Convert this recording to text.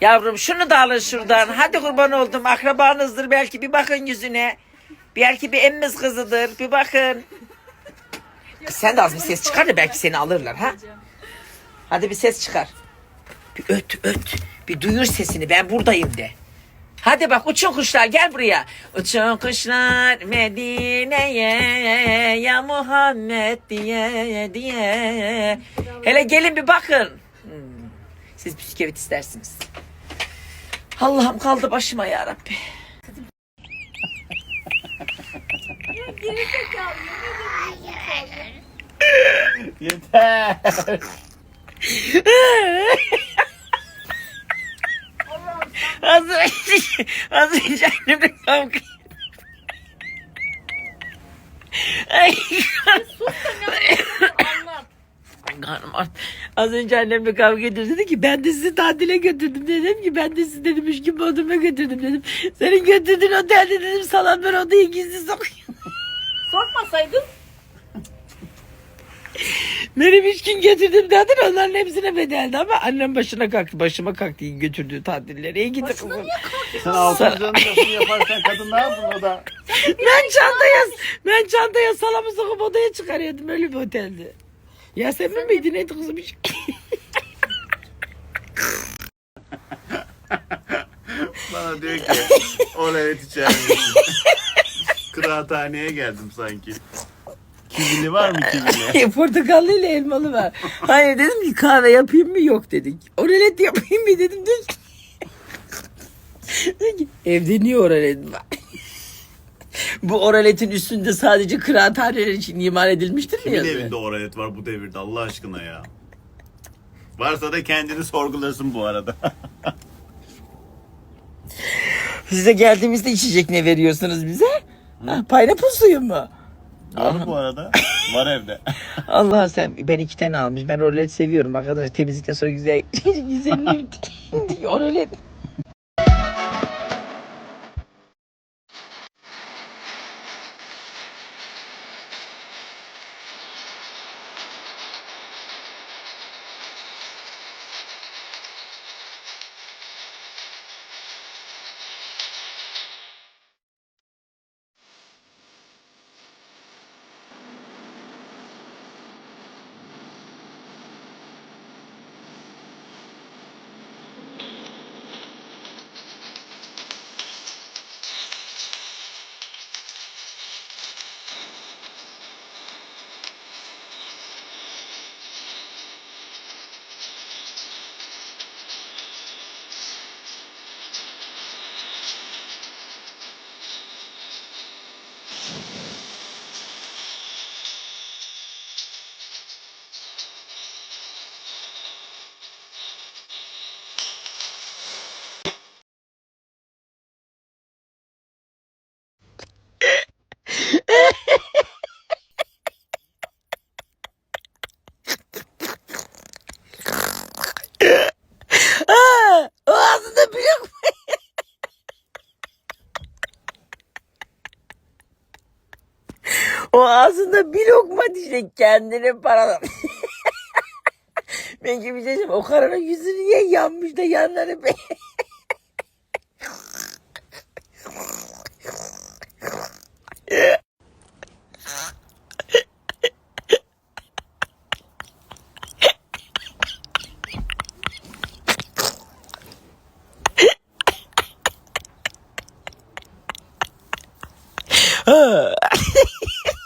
Yavrum şunu da alın şuradan. Hadi kurban oldum. Akrabanızdır belki bir bakın yüzüne. Belki bir emmiz kızıdır. Bir bakın. Kız sen de az bir ses çıkar da belki seni alırlar ha. Hadi bir ses çıkar. Bir öt öt. Bir duyur sesini ben buradayım de. Hadi bak uçun kuşlar gel buraya. Uçun kuşlar Medine'ye ya Muhammed diye diye. Hele gelin bir bakın. Hmm. Siz bisküvit istersiniz. Allah'ım kaldı başıma ya Rabbi. Yeter. Az önce, az önce annemle kavga Ay, Karnım ağrıdı. Az önce annemle kavga ediyoruz. Dedi ki ben de sizi tatile götürdüm. Dedim ki ben de sizi dedim üç gün Bodrum'a götürdüm dedim. Senin götürdüğün otelde dedim salon ben odayı gizli sokuyorum. Sokmasaydın. Benim üç gün götürdüm dedin onların hepsine bedeldi ama annem başına kalktı. Başıma kalktı götürdüğü tatilleri. İyi gidi kızım. Sen altın canın lafını yaparsan kadın ne yapsın o da? Ben çantaya, ben çantaya salamı sokup odaya çıkarıyordum öyle bir oteldi. Yasemin miydi neydi kızım? Hiç- Bana diyor ki o evet içer misin? Kıraathaneye geldim sanki. Kivili var mı kivili? Portakallı ile elmalı var. Hayır dedim ki kahve yapayım mı yok dedik. Oralet yapayım mı dedim. Dedi ki, evde niye oralet var? Bu oraletin üstünde sadece kıraathaneler için imal edilmiştir mi Kimin yazıyor? evinde oralet var bu devirde Allah aşkına ya? Varsa da kendini sorgulasın bu arada. Size geldiğimizde içecek ne veriyorsunuz bize? Ha, pineapple suyu mu? var mı bu arada? Var evde. Allah sen ben iki tane almış. Ben oralet seviyorum arkadaş. Temizlikten sonra güzel güzel oralet. O ağzında bir lokma diyecek kendine para. ben gibi şey diyeceğim o karının yüzü niye yanmış da yanları be.